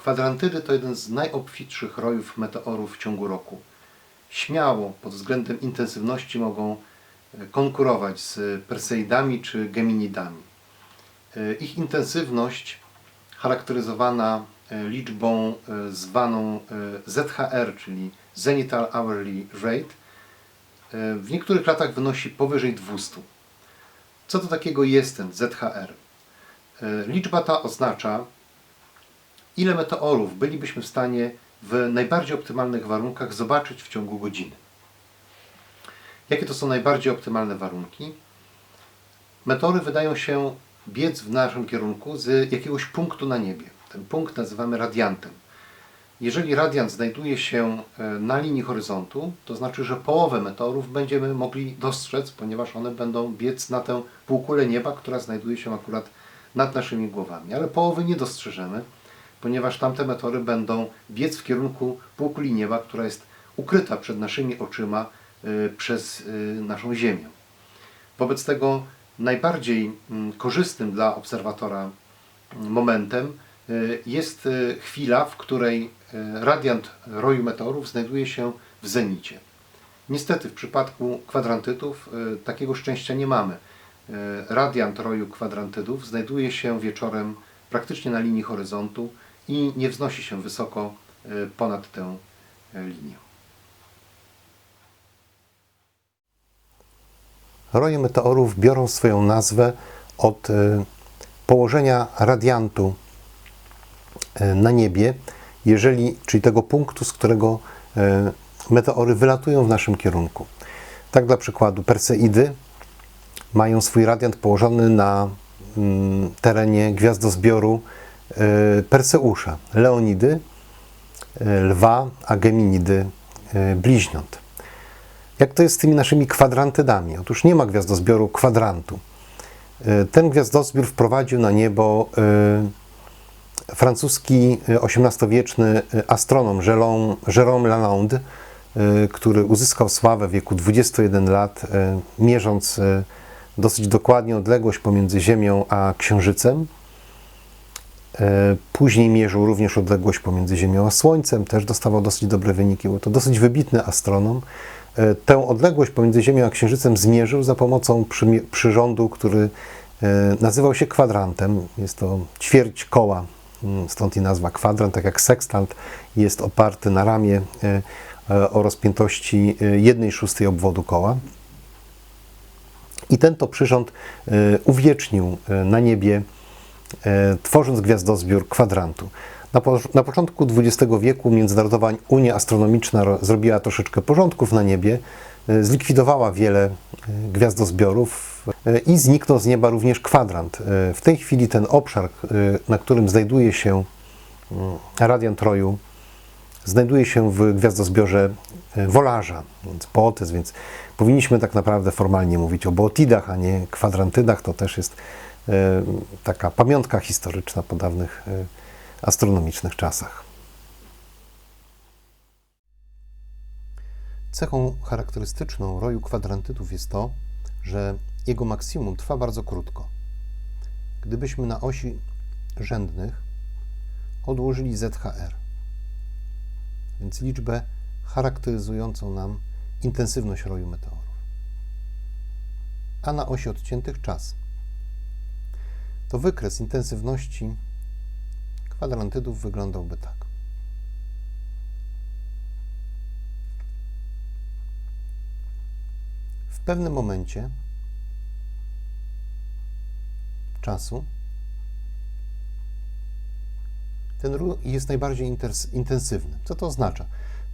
Kwadrantydy to jeden z najobfitszych rojów meteorów w ciągu roku. Śmiało pod względem intensywności mogą e, konkurować z Perseidami czy Geminidami. E, Ich intensywność charakteryzowana e, liczbą zwaną ZHR, czyli Zenital Hourly Rate, w niektórych latach wynosi powyżej 200. Co to takiego jest ten ZHR? Liczba ta oznacza, ile meteorów bylibyśmy w stanie w najbardziej optymalnych warunkach zobaczyć w ciągu godziny. Jakie to są najbardziej optymalne warunki? Meteory wydają się biec w naszym kierunku z jakiegoś punktu na niebie. Ten punkt nazywamy radiantem. Jeżeli radiant znajduje się e, na linii horyzontu, to znaczy, że połowę meteorów będziemy mogli dostrzec, ponieważ one będą biec na tę półkulę nieba, która znajduje się akurat nad naszymi głowami. Ale połowy nie dostrzeżemy, ponieważ tamte meteory będą biec w kierunku półkuli nieba, która jest ukryta przed naszymi oczyma y, przez y, naszą Ziemię. Wobec tego najbardziej mm, korzystnym dla obserwatora mm, momentem y, jest chwila, w której radiant roju meteorów znajduje się w zenicie. Niestety w przypadku kwadrantytów takiego szczęścia nie mamy. Radiant roju kwadrantydów znajduje się wieczorem praktycznie na linii horyzontu i nie wznosi się wysoko y, ponad tę y, linię. Roje meteorów biorą swoją nazwę od y, położenia radiantu na niebie, jeżeli, czyli tego punktu, z którego meteory wylatują w naszym kierunku. Tak dla przykładu Perseidy mają swój radiant położony na mm, terenie gwiazdozbioru Perseusza, Leonidy, y, Lwa, a Geminidy y, bliźniąt. Jak to jest z tymi naszymi kwadrantydami? Otóż nie ma gwiazdozbioru kwadrantu. Ten gwiazdozbiór wprowadził na niebo francuski XVIII-wieczny astronom Jérôme, Lalande, który uzyskał sławę w wieku 21 lat, mierząc dosyć dokładnie odległość pomiędzy Ziemią a Księżycem. E, Później mierzył również odległość pomiędzy Ziemią a Słońcem, też dostawał dosyć dobre wyniki. Był to dosyć wybitny astronom. E, Tę odległość pomiędzy Ziemią a Księżycem zmierzył za pomocą przyrządu, który e, nazywał się kwadrantem. Jest to ćwierć koła, mm, stąd i nazwa kwadrant, tak jak sekstant jest oparty na ramię o rozpiętości 1 szóstej obwodu koła. I ten to przyrząd uwiecznił na niebie, tworząc gwiazdozbiór kwadrantu. Na, po, na początku XX wieku Międzynarodowa Unia Astronomiczna ro, zrobiła troszeczkę porządków na niebie, e, zlikwidowała wiele e, gwiazdozbiorów e, i zniknął z nieba również kwadrant. E, W tej chwili ten obszar, e, na którym znajduje się mm, radiant roju, znajduje się w gwiazdozbiorze e, wolarza, więc Bootys, więc powinniśmy tak naprawdę formalnie mówić o bootidach, a nie kwadrantydach. To też jest e, taka pamiątka historyczna po dawnych e, astronomicznych czasach. Cechą charakterystyczną roju kwadrantydów jest to, że jego maksimum trwa bardzo krótko. Gdybyśmy na osi rzędnych odłożyli ZHR, więc liczbę charakteryzującą nam intensywność roju meteorów. A na osi odciętych czas. To wykres intensywności kwadrantydów wyglądałby tak. W pewnym momencie czasu ten ruch jest najbardziej intensywny. Co to oznacza?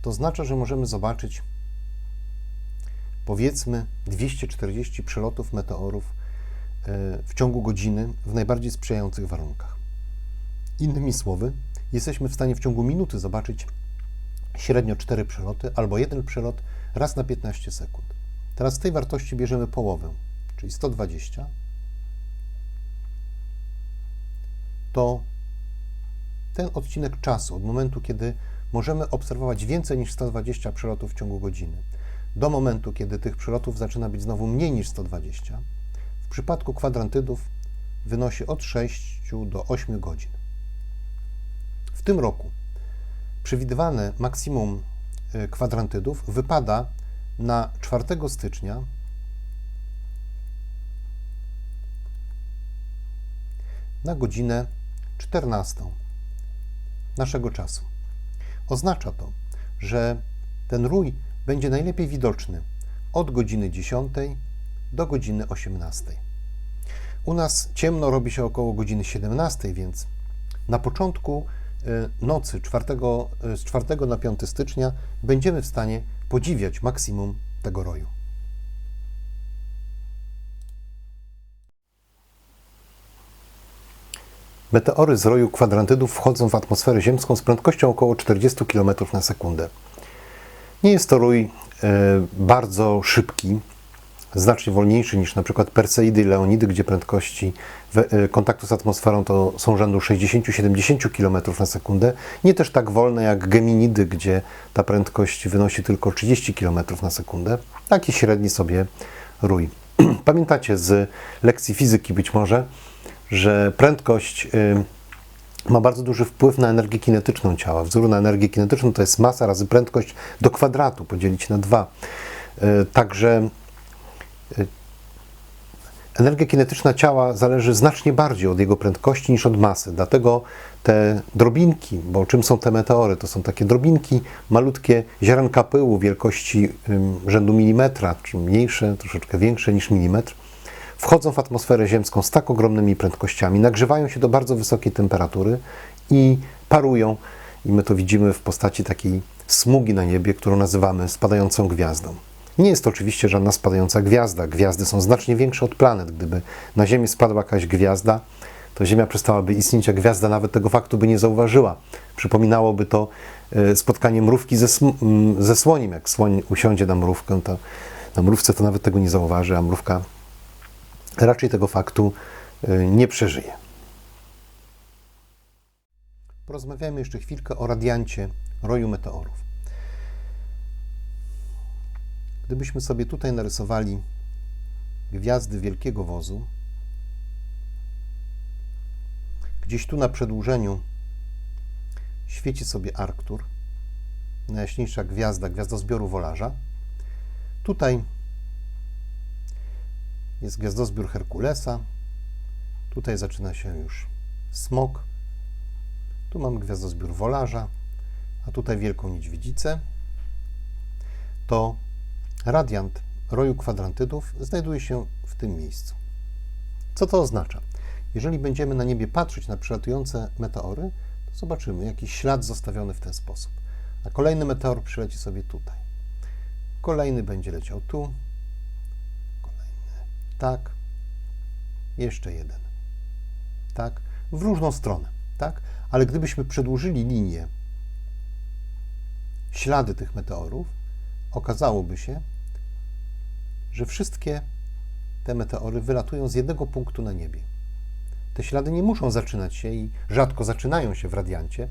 To oznacza, że możemy zobaczyć powiedzmy 240 przelotów meteorów w ciągu godziny w najbardziej sprzyjających warunkach. Innymi słowy, jesteśmy w stanie w ciągu minuty zobaczyć średnio 4 przeloty albo jeden przelot raz na 15 sekund. Teraz z tej wartości bierzemy połowę, czyli 120. To ten odcinek czasu, od momentu, kiedy możemy obserwować więcej niż 120 przelotów w ciągu godziny, do momentu, kiedy tych przelotów zaczyna być znowu mniej niż 120, w przypadku kwadrantydów wynosi od 6 do 8 godzin. W tym roku przewidywane maksimum y, kwadrantydów wypada na 4 stycznia na godzinę 14 naszego czasu. Oznacza to, że ten rój będzie najlepiej widoczny od godziny 10 do godziny 18. U nas ciemno robi się około godziny 17, więc na początku y, nocy 4, y, z 4 na 5 stycznia będziemy w stanie podziwiać maksimum tego roju. Meteory z roju kwadrantydów wchodzą w atmosferę ziemską z prędkością około 40 km na sekundę. Nie jest to rój e, bardzo szybki, znacznie wolniejszy niż na przykład Perseidy i Leonidy, gdzie prędkości e, kontaktu z atmosferą to są rzędu 60-70 km na sekundę. Nie też tak wolne jak Geminidy, gdzie ta prędkość wynosi tylko 30 km na sekundę. Taki średni sobie rój. Pamiętacie z lekcji fizyki być może, że prędkość y, ma bardzo duży wpływ na energię kinetyczną ciała. Wzór na energię kinetyczną to jest masa razy prędkość do kwadratu, podzielić na 2. Także y, energia kinetyczna ciała zależy znacznie bardziej od jego prędkości niż od masy. Dlatego te drobinki, bo czym są te meteory? To są takie drobinki, malutkie ziarenka pyłu wielkości rzędu milimetra, czy mniejsze, troszeczkę większe niż milimetr wchodzą w atmosferę ziemską z tak ogromnymi prędkościami, nagrzewają się do bardzo wysokiej temperatury i parują. I my to widzimy w postaci takiej smugi na niebie, którą nazywamy spadającą gwiazdą. Nie jest to oczywiście żadna spadająca gwiazda. Gwiazdy są znacznie większe od planet. Gdyby na Ziemię spadła jakaś gwiazda, to Ziemia przestałaby istnieć, a gwiazda nawet tego faktu by nie zauważyła. Przypominałoby to e, spotkanie mrówki ze, ze słoniem. Jak słoń usiądzie na mrówkę, to na mrówce to nawet tego nie zauważy, a mrówka raczej tego faktu y, nie przeżyje. Porozmawiamy jeszcze chwilkę o radiancie roju meteorów. Gdybyśmy sobie tutaj narysowali gwiazdy wielkiego wozu, gdzieś tu na przedłużeniu świeci sobie Arktur, najjaśniejsza gwiazda, gwiazdozbioru wolarza. Tutaj jest gwiazdozbiór Herkulesa. Tutaj zaczyna się już smok. Tu mamy gwiazdozbiór Wolarza, a tutaj Wielką Niedźwiedzicę. To radiant roju kwadrantydów znajduje się w tym miejscu. Co to oznacza? Jeżeli będziemy na niebie patrzeć na przylatujące meteory, to zobaczymy jakiś ślad zostawiony w ten sposób. A kolejny meteor przyleci sobie tutaj. Kolejny będzie leciał tu, tak, jeszcze jeden, tak, w różną stronę, tak, ale gdybyśmy przedłużyli linię, ślady tych meteorów, okazałoby się, że wszystkie te meteory wylatują z jednego punktu na niebie. Te ślady nie muszą zaczynać się i rzadko zaczynają się w radiancie.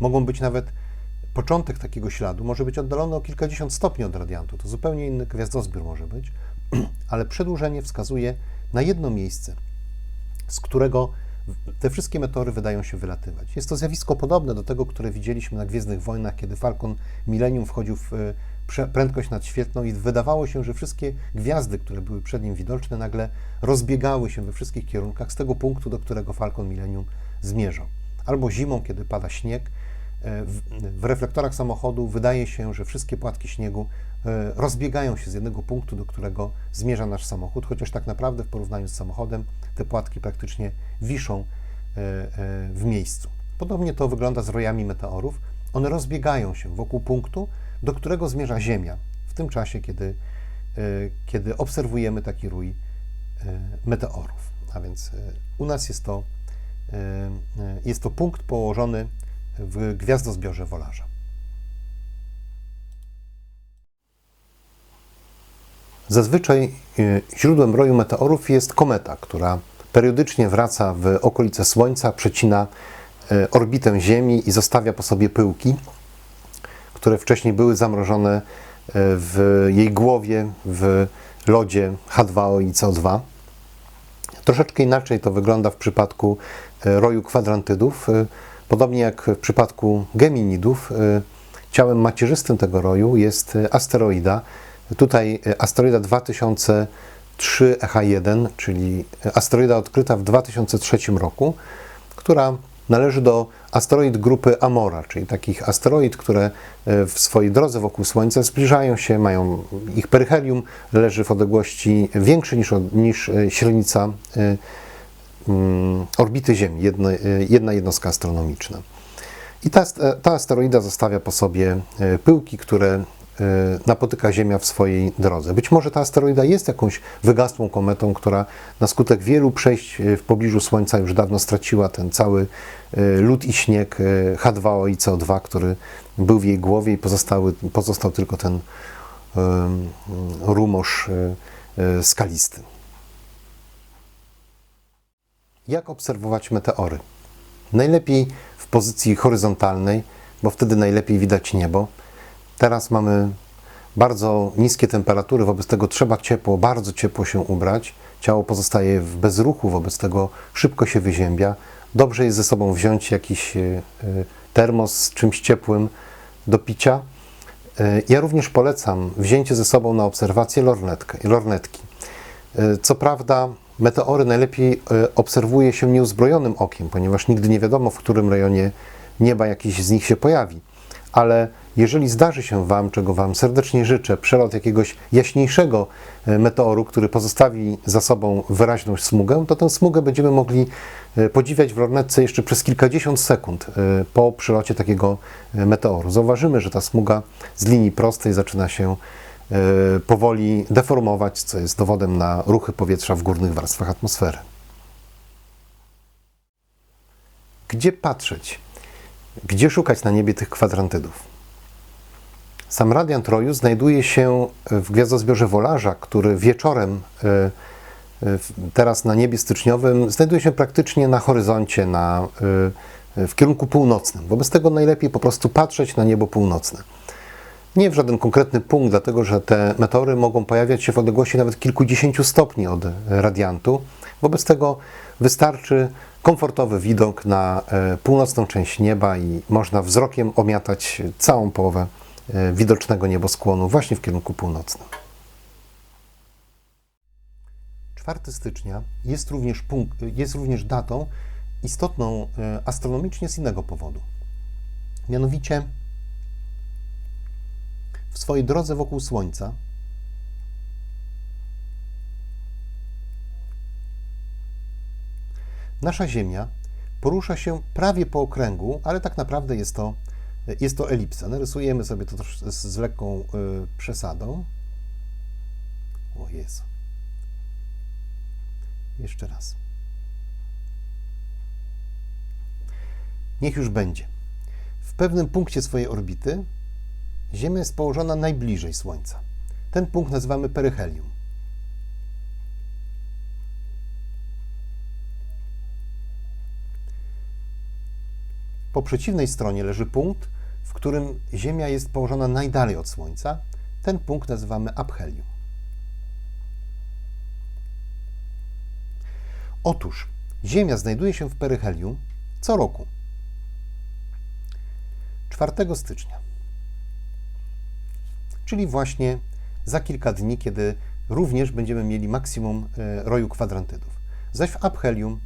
Mogą być nawet początek takiego śladu, może być oddalony o kilkadziesiąt stopni od radiantu. To zupełnie inny gwiazdozbiór może być. ale przedłużenie wskazuje na jedno miejsce, z którego te wszystkie meteory wydają się wylatywać. Jest to zjawisko podobne do tego, które widzieliśmy na Gwiezdnych Wojnach, kiedy Falcon Millennium wchodził w e, prędkość nadświetlną i wydawało się, że wszystkie gwiazdy, które były przed nim widoczne, nagle rozbiegały się we wszystkich kierunkach z tego punktu, do którego Falcon Millennium zmierzał. Albo zimą, kiedy pada śnieg, e, w reflektorach samochodu wydaje się, że wszystkie płatki śniegu E, rozbiegają się z jednego punktu, do którego zmierza nasz samochód, chociaż tak naprawdę w porównaniu z samochodem te płatki praktycznie wiszą e, e, w miejscu. Podobnie to wygląda z rojami meteorów. One rozbiegają się wokół punktu, do którego zmierza Ziemia w tym czasie, kiedy, kiedy obserwujemy taki rój meteorów. A więc u nas jest to, jest to punkt położony w gwiazdozbiorze Wolarza. Zazwyczaj y, źródłem roju meteorów jest kometa, która periodycznie wraca w okolice Słońca, przecina y, orbitę Ziemi i zostawia po sobie pyłki, które wcześniej były zamrożone y, w jej głowie, w lodzie H2O i CO2. Troszeczkę inaczej to wygląda w przypadku roju kwadrantydów. Podobnie jak w przypadku geminidów, ciałem macierzystym tego roju jest asteroida. Tutaj y, asteroida 2003 EH1, czyli asteroida odkryta w 2003 roku, która należy do asteroid grupy Amora, czyli takich asteroid, które w swojej drodze wokół Słońca zbliżają się, mają ich peryhelium leży w odległości większej niż, niż średnica mm, orbity Ziemi, jedna, jedna jednostka astronomiczna. I ta, ta asteroida zostawia po sobie e, pyłki, które e, napotyka Ziemia w swojej drodze. Być może ta asteroida jest jakąś wygasłą kometą, która na skutek wielu przejść e, w pobliżu Słońca już dawno straciła ten cały lód i śnieg H2O i CO2, który był w jej głowie i pozostały, pozostał tylko ten rumosz skalisty. Jak obserwować meteory? Najlepiej w pozycji horyzontalnej, bo wtedy najlepiej widać niebo. Teraz mamy bardzo niskie temperatury, wobec tego trzeba ciepło, bardzo ciepło się ubrać. Ciało pozostaje w bezruchu, wobec tego szybko się wyziębia. Dobrze jest ze sobą wziąć jakiś e, e, termos z czymś ciepłym do picia. E, ja również polecam wzięcie ze sobą na obserwację lornetki. Co prawda, meteory najlepiej e, obserwuje się nieuzbrojonym okiem, ponieważ nigdy nie wiadomo, w którym rejonie nieba jakiś z nich się pojawi. Ale jeżeli zdarzy się Wam, czego Wam serdecznie życzę, przelot jakiegoś jaśniejszego e, meteoru, który pozostawi za sobą wyraźną smugę, to tę smugę będziemy mogli e, podziwiać w lornetce jeszcze przez kilkadziesiąt sekund po przelocie takiego meteoru. Zauważymy, że ta smuga z linii prostej zaczyna się E, powoli deformować, co jest dowodem na ruchy powietrza w górnych warstwach atmosfery. Gdzie patrzeć? Gdzie szukać na niebie tych kwadrantydów? Sam radiant roju znajduje się w gwiazdozbiorze Wolarza, który wieczorem e, e, teraz na niebie styczniowym znajduje się praktycznie na horyzoncie, na, w kierunku północnym. Wobec tego najlepiej po prostu patrzeć na niebo północne. Nie w żaden konkretny punkt, dlatego że te meteory mogą pojawiać się w odległości nawet kilkudziesięciu stopni od radiantu. Wobec tego wystarczy komfortowy widok na e, północną część nieba i można wzrokiem omiatać całą połowę e, widocznego nieboskłonu właśnie w kierunku północnym. 4 stycznia jest również, punkt, jest również datą istotną e, astronomicznie z innego powodu. Mianowicie w swojej drodze wokół Słońca nasza Ziemia porusza się prawie po okręgu, ale tak naprawdę jest to, jest to elipsa. Narysujemy sobie to z, lekką y, przesadą. O Jezu. Jeszcze raz. Niech już będzie. W pewnym punkcie swojej orbity Ziemia jest położona najbliżej Słońca. Ten punkt nazywamy peryhelium. Po przeciwnej stronie leży punkt, w którym Ziemia jest położona najdalej od Słońca. Ten punkt nazywamy aphelium. Otóż Ziemia znajduje się w peryhelium co roku. 4 stycznia czyli właśnie za kilka dni, kiedy również będziemy mieli maksimum e, roju kwadrantydów. Zaś w aphelium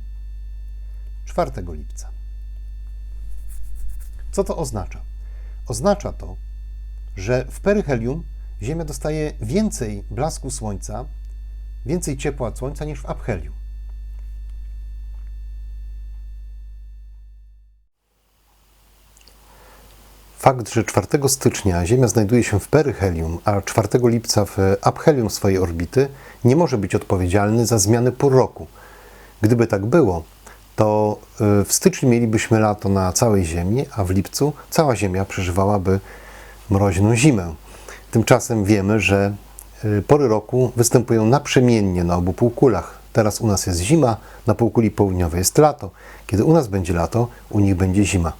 4 lipca. Co to oznacza? Oznacza to, że w peryhelium Ziemia dostaje więcej blasku Słońca, więcej ciepła od Słońca niż w aphelium. Fakt, że 4 stycznia Ziemia znajduje się w peryhelium, a 4 lipca w aphelium swojej orbity, nie może być odpowiedzialny za zmiany pór roku. Gdyby tak było, to y, w styczniu mielibyśmy lato na całej Ziemi, a w lipcu cała Ziemia przeżywałaby mroźną zimę. Tymczasem wiemy, że y, pory roku występują naprzemiennie na obu półkulach. Teraz u nas jest zima, na półkuli południowej jest lato. Kiedy u nas będzie lato, u nich będzie zima.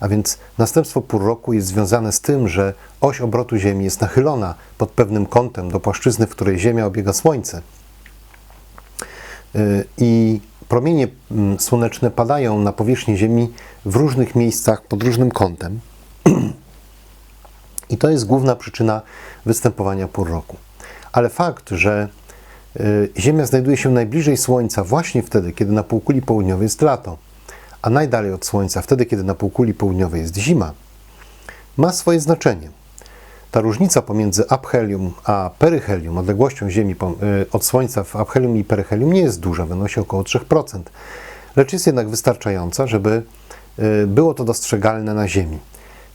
A więc następstwo pół roku jest związane z tym, że oś obrotu Ziemi jest nachylona pod pewnym kątem do płaszczyzny, w której Ziemia obiega Słońce. Y, I promienie mm, słoneczne padają na powierzchnię Ziemi w różnych miejscach pod różnym kątem. I to jest główna przyczyna występowania pór roku. Ale fakt, że y, Ziemia znajduje się najbliżej Słońca właśnie wtedy, kiedy na półkuli południowej jest lato, a najdalej od Słońca wtedy, kiedy na półkuli południowej jest zima, ma swoje znaczenie. Ta różnica pomiędzy aphelium a peryhelium, odległością Ziemi y, od Słońca w aphelium i peryhelium nie jest duża, wynosi około 3%, lecz jest jednak wystarczająca, żeby y, było to dostrzegalne na Ziemi.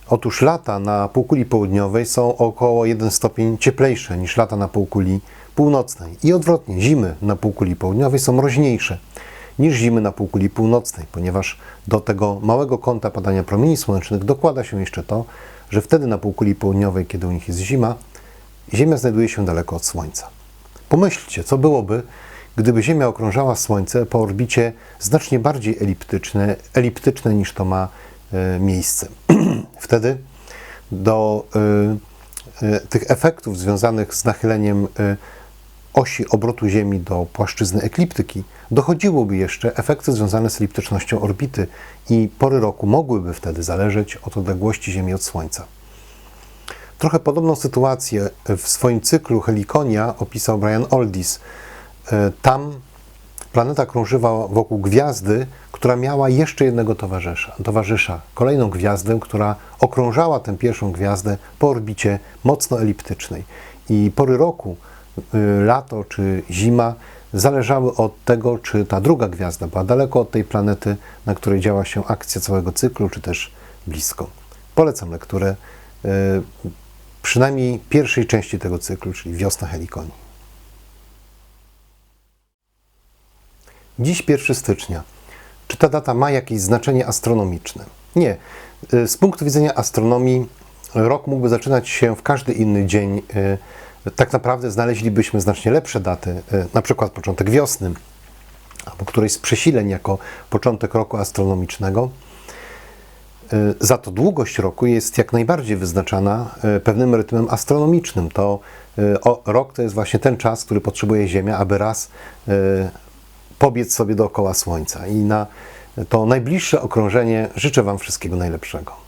Otóż lata na półkuli południowej są około 1 stopień cieplejsze niż lata na półkuli północnej. I odwrotnie, zimy na półkuli południowej są mroźniejsze niż zimy na półkuli północnej, ponieważ do tego małego kąta padania promieni słonecznych dokłada się jeszcze to, że wtedy na półkuli południowej, kiedy u nich jest zima, Ziemia znajduje się daleko od Słońca. Pomyślcie, co byłoby, gdyby Ziemia okrążała Słońce po orbicie znacznie bardziej eliptyczne, eliptyczne niż to ma e, miejsce. Wtedy do y, y, tych efektów związanych z nachyleniem y, osi obrotu Ziemi do płaszczyzny ekliptyki dochodziłoby jeszcze efekty związane z eliptycznością orbity i pory roku mogłyby wtedy zależeć od odległości Ziemi od Słońca. Trochę podobną sytuację w swoim cyklu Helikonia opisał Brian Aldiss. E, Tam planeta krążyła wokół gwiazdy, która miała jeszcze jednego towarzysza, towarzysza, kolejną gwiazdę, która okrążała tę pierwszą gwiazdę po orbicie mocno eliptycznej. I pory roku, lato czy zima, zależały od tego, czy ta druga gwiazda była daleko od tej planety, na której działa się akcja całego cyklu, czy też blisko. Polecam lekturę y, przynajmniej pierwszej części tego cyklu, czyli Wiosna Helikonii. Dziś 1 stycznia. Czy ta data ma jakieś znaczenie astronomiczne? Nie. Y, Z punktu widzenia astronomii rok mógłby zaczynać się w każdy inny dzień. Tak naprawdę znaleźlibyśmy znacznie lepsze daty, y, na przykład początek wiosny, albo którejś z przesileń jako początek roku astronomicznego. Y, Za to długość roku jest jak najbardziej wyznaczana y, pewnym rytmem astronomicznym. To rok to jest właśnie ten czas, który potrzebuje Ziemia, aby raz pobiec sobie dookoła Słońca. I na to najbliższe okrążenie życzę Wam wszystkiego najlepszego.